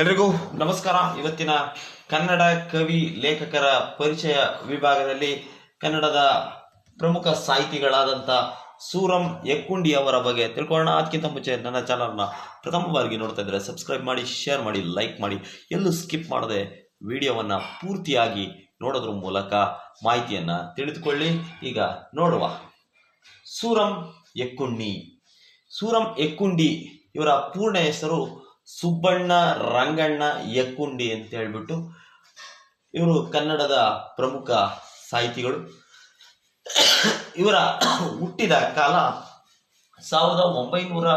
ಎಲ್ರಿಗೂ ನಮಸ್ಕಾರ. ಇವತ್ತಿನ ಕನ್ನಡ ಕವಿ ಲೇಖಕರ ಪರಿಚಯ ವಿಭಾಗದಲ್ಲಿ ಕನ್ನಡದ ಪ್ರಮುಖ ಸಾಹಿತಿಗಳಾದಂಥ ಸೂರಂ ಯಕ್ಕುಂಡಿ ಅವರ ಬಗ್ಗೆ ತಿಳ್ಕೊಳ್ಳೋಣ. ಅದಕ್ಕಿಂತ ಮುಂಚೆ ನನ್ನ ಚಾನಲ್ನ ಪ್ರಥಮ ಬಾರಿಗೆ ನೋಡ್ತಾ ಇದ್ದರೆ ಸಬ್ಸ್ಕ್ರೈಬ್ ಮಾಡಿ ಶೇರ್ ಮಾಡಿ ಲೈಕ್ ಮಾಡಿ. ಎಲ್ಲೂ ಸ್ಕಿಪ್ ಮಾಡದೆ ವಿಡಿಯೋವನ್ನು ಪೂರ್ತಿಯಾಗಿ ನೋಡೋದ್ರ ಮೂಲಕ ಮಾಹಿತಿಯನ್ನು ತಿಳಿದುಕೊಳ್ಳಿ. ಈಗ ನೋಡುವ. ಸೂರಂ ಯಕ್ಕುಂಡಿ ಸೂರಂ ಯಕ್ಕುಂಡಿ ಇವರ ಪೂರ್ಣ ಹೆಸರು ಸುಬ್ಬಣ್ಣ, ರಂಗಣ್ಣ, ಯಕ್ಕುಂಡಿ ಅಂತ ಹೇಳ್ಬಿಟ್ಟು ಇವರು ಕನ್ನಡದ ಪ್ರಮುಖ ಸಾಹಿತಿಗಳು. ಇವರ ಹುಟ್ಟಿದ ಕಾಲ ಸಾವಿರದ ಒಂಬೈನೂರ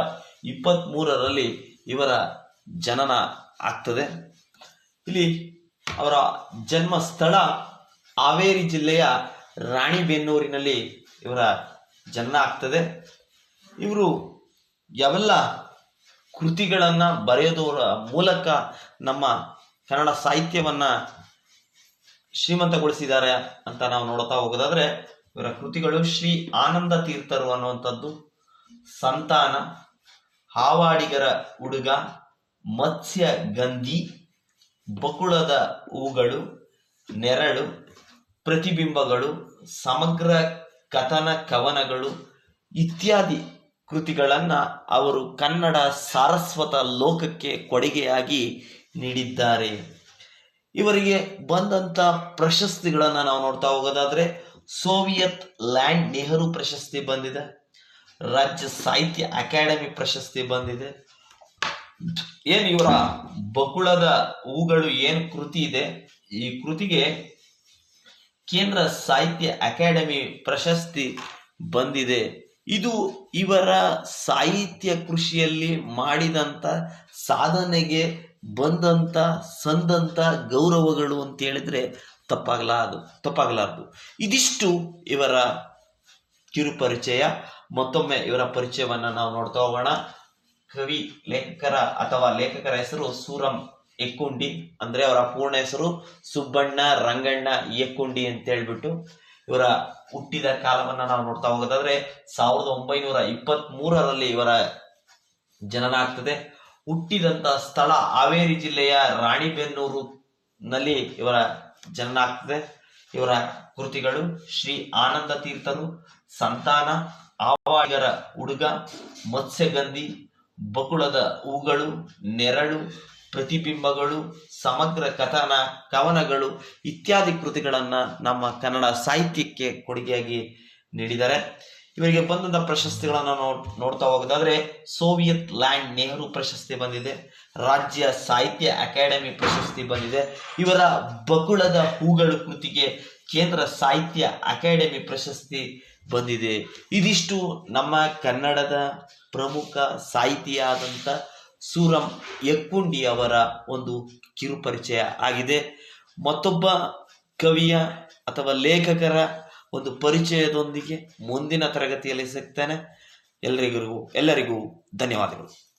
ಇಪ್ಪತ್ತ್ಮೂರರಲ್ಲಿ ಇವರ ಜನನ ಆಗ್ತದೆ. ಇಲ್ಲಿ ಅವರ ಜನ್ಮ ಸ್ಥಳ ಹಾವೇರಿ ಜಿಲ್ಲೆಯ ರಾಣಿಬೆನ್ನೂರಿನಲ್ಲಿ ಇವರ ಜನ್ಮ ಆಗ್ತದೆ. ಇವರು ಯಾವೆಲ್ಲ ಕೃತಿಗಳನ್ನು ಬರೆಯೋದರ ಮೂಲಕ ನಮ್ಮ ಕನ್ನಡ ಸಾಹಿತ್ಯವನ್ನು ಶ್ರೀಮಂತಗೊಳಿಸಿದ್ದಾರೆ ಅಂತ ನಾವು ನೋಡ್ತಾ ಹೋಗೋದಾದ್ರೆ, ಇವರ ಕೃತಿಗಳು ಶ್ರೀ ಆನಂದ ತೀರ್ಥರು ಅನ್ನುವಂಥದ್ದು. ಸಂತಾನ, ಹಾವಾಡಿಗರ ಹುಡುಗ, ಮತ್ಸ್ಯ ಗಂಧಿ, ಬಕುಳದ ಹೂಗಳು, ನೆರಳು, ಪ್ರತಿಬಿಂಬಗಳು, ಸಮಗ್ರ ಕಥನ ಕವನಗಳು ಇತ್ಯಾದಿ ಕೃತಿಗಳನ್ನು ಅವರು ಕನ್ನಡ ಸಾರಸ್ವತ ಲೋಕಕ್ಕೆ ಕೊಡುಗೆಯಾಗಿ ನೀಡಿದ್ದಾರೆ. ಇವರಿಗೆ ಬಂದಂಥ ಪ್ರಶಸ್ತಿಗಳನ್ನು ನಾವು ನೋಡ್ತಾ ಹೋಗೋದಾದ್ರೆ ಸೋವಿಯತ್ ಲ್ಯಾಂಡ್ ನೆಹರು ಪ್ರಶಸ್ತಿ ಬಂದಿದೆ, ರಾಜ್ಯ ಸಾಹಿತ್ಯ ಅಕಾಡೆಮಿ ಪ್ರಶಸ್ತಿ ಬಂದಿದೆ. ಏನು ಇವರ ಬಕುಳದ ಹೂಗಳು, ಏನು ಕೃತಿ ಇದೆ? ಈ ಕೃತಿಗೆ ಕೇಂದ್ರ ಸಾಹಿತ್ಯ ಅಕಾಡೆಮಿ ಪ್ರಶಸ್ತಿ ಬಂದಿದೆ. ಇದು ಇವರ ಸಾಹಿತ್ಯ ಕೃಷಿಯಲ್ಲಿ ಮಾಡಿದಂಥ ಸಾಧನೆಗೆ ಬಂದಂಥ ಸಂದಂಥ ಗೌರವಗಳು ಅಂತ ಹೇಳಿದ್ರೆ ತಪ್ಪಾಗಲಾರದು ತಪ್ಪಾಗಲಾರದು. ಇದಿಷ್ಟು ಇವರ ಕಿರುಪರಿಚಯ. ಮತ್ತೊಮ್ಮೆ ಇವರ ಪರಿಚಯವನ್ನು ನಾವು ನೋಡ್ತಾ ಹೋಗೋಣ. ಕವಿ, ಲೇಖಕರ ಅಥವಾ ಲೇಖಕರ ಹೆಸರು ಸೂರಂ ಎಕ್ಕುಂಡಿ. ಅಂದ್ರೆ ಅವರ ಪೂರ್ಣ ಹೆಸರು ಸುಬ್ಬಣ್ಣ ರಂಗಣ್ಣ ಎಕ್ಕುಂಡಿ ಅಂತ ಹೇಳ್ಬಿಟ್ಟು. ಇವರ ಹುಟ್ಟಿದ ಕಾಲವನ್ನ ನಾವು ನೋಡ್ತಾ ಹೋಗೋದಾದ್ರೆ ಸಾವಿರದ ಒಂಬೈನೂರ ಇಪ್ಪತ್ತ್ ಮೂರರಲ್ಲಿ ಇವರ ಜನನ ಆಗ್ತದೆ. ಹುಟ್ಟಿದಂತ ಸ್ಥಳ ಹಾವೇರಿ ಜಿಲ್ಲೆಯ ರಾಣಿಬೆನ್ನೂರು ನಲ್ಲಿ ಇವರ ಜನನ ಆಗ್ತದೆ. ಇವರ ಕೃತಿಗಳು ಶ್ರೀ ಆನಂದ ತೀರ್ಥರು, ಸಂತಾನ ಆವಾಗರ ಹುಡುಗ, ಮತ್ಸ್ಯಗಂಧಿ, ಬಕುಳದ ಹೂಗಳು, ನೆರಳು ಪ್ರತಿಬಿಂಬಗಳು, ಸಮಗ್ರ ಕಥನ, ಕವನಗಳು ಇತ್ಯಾದಿ ಕೃತಿಗಳನ್ನು ನಮ್ಮ ಕನ್ನಡ ಸಾಹಿತ್ಯಕ್ಕೆ ಕೊಡುಗೆಯಾಗಿ ನೀಡಿದ್ದಾರೆ ಇವರಿಗೆ ಬಂದಂತ ಪ್ರಶಸ್ತಿಗಳನ್ನು ನೋಡ್ ನೋಡ್ತಾ ಹೋಗೋದಾದ್ರೆ ಸೋವಿಯತ್ ಲ್ಯಾಂಡ್ ನೆಹರು ಪ್ರಶಸ್ತಿ ಬಂದಿದೆ, ರಾಜ್ಯ ಸಾಹಿತ್ಯ ಅಕಾಡೆಮಿ ಪ್ರಶಸ್ತಿ ಬಂದಿದೆ, ಇವರ ಬಕುಳದ ಹೂಗಳು ಕೃತಿಗೆ ಕೇಂದ್ರ ಸಾಹಿತ್ಯ ಅಕಾಡೆಮಿ ಪ್ರಶಸ್ತಿ ಬಂದಿದೆ. ಇದಿಷ್ಟು ನಮ್ಮ ಕನ್ನಡದ ಪ್ರಮುಖ ಸಾಹಿತಿಯಾದಂಥ ಸೂರಂ ಯಕ್ಕುಂಡಿ ಅವರ ಒಂದು ಕಿರುಪರಿಚಯ ಆಗಿದೆ. ಮತ್ತೊಬ್ಬ ಕವಿಯ ಅಥವಾ ಲೇಖಕರ ಒಂದು ಪರಿಚಯದೊಂದಿಗೆ ಮುಂದಿನ ತರಗತಿಯಲ್ಲಿ ಸಿಗ್ತೇನೆ. ಎಲ್ಲರಿಗೂ ಎಲ್ಲರಿಗೂ ಧನ್ಯವಾದಗಳು.